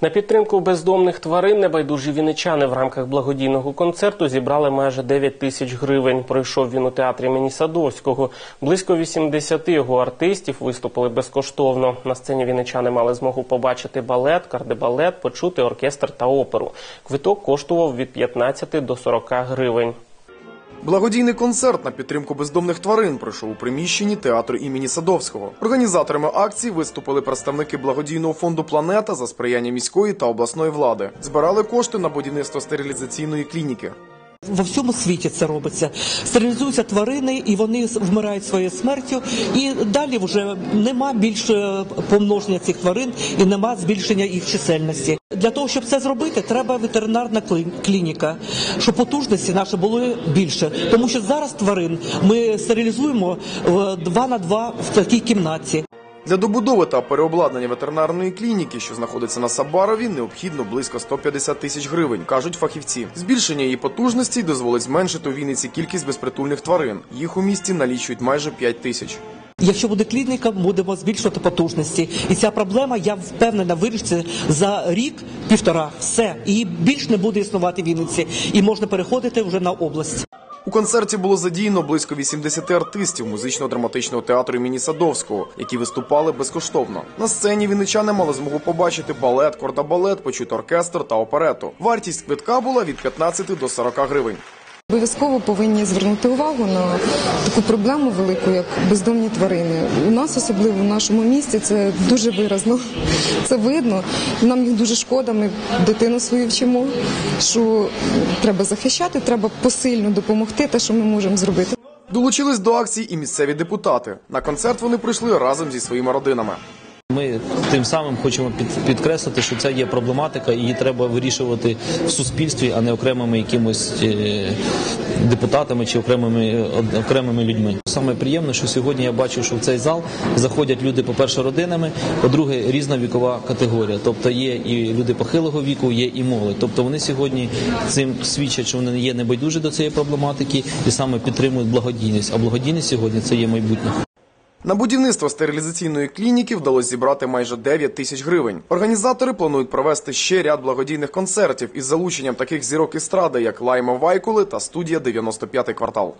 На підтримку бездомних тварин небайдужі вінничани в рамках благодійного концерту зібрали майже 9 тисяч гривень. Пройшов він у театрі імені Садовського. Близько 80 його артистів виступили безкоштовно. На сцені вінничани мали змогу побачити балет, кардебалет, почути оркестр та оперу. Квиток коштував від 15 до 40 гривень. Благодійний концерт на підтримку бездомних тварин пройшов у приміщенні театру імені Садовського. Організаторами акції виступили представники благодійного фонду Планета за сприяння міської та обласної влади. Збирали кошти на будівництво стерилізаційної клініки. Во всьому світі це робиться. Стерилізуються тварини, і вони вмирають своєю смертю. І далі вже нема більше помноження цих тварин і нема збільшення їх чисельності. Для того щоб це зробити, треба ветеринарна клі- клініка, щоб потужності наші були більше. Тому що зараз тварин ми стерилізуємо е, два на два в такій кімнаті. Для добудови та переобладнання ветеринарної клініки, що знаходиться на Сабарові, необхідно близько 150 тисяч гривень, кажуть фахівці. Збільшення її потужностей дозволить зменшити у Вінниці кількість безпритульних тварин. Їх у місті налічують майже 5 тисяч. Якщо буде клініка, будемо збільшувати потужності. І ця проблема, я впевнена, вирішиться за рік-півтора. Все. І більш не буде існувати в Вінниці. І можна переходити вже на область. У концерті було задіяно близько 80 артистів музично-драматичного театру імені Садовського, які виступали безкоштовно. На сцені вінничани мали змогу побачити балет, кордобалет, почути оркестр та оперету. Вартість квитка була від 15 до 40 гривень. Обов'язково повинні звернути увагу на таку проблему велику, як бездомні тварини. У нас, особливо в нашому місті, це дуже виразно. Це видно. Нам їх дуже шкода. Ми дитину свою вчимо, що треба захищати, треба посильно допомогти, те, що ми можемо зробити. Долучились до акції і місцеві депутати. На концерт вони прийшли разом зі своїми родинами. Ми тим самим хочемо під, підкреслити, що це є проблематика, і її треба вирішувати в суспільстві, а не окремими якимось е, депутатами чи окремими окремими людьми. Саме приємно, що сьогодні я бачу, що в цей зал заходять люди, по-перше, родинами, по-друге, різна вікова категорія. Тобто є і люди похилого віку, є і молодь. Тобто вони сьогодні цим свідчать, що вони є небайдужі до цієї проблематики і саме підтримують благодійність. А благодійність сьогодні це є майбутнє. На будівництво стерилізаційної клініки вдалося зібрати майже 9 тисяч гривень. Організатори планують провести ще ряд благодійних концертів із залученням таких зірок естради, як Лайма Вайкули та студія «95 квартал.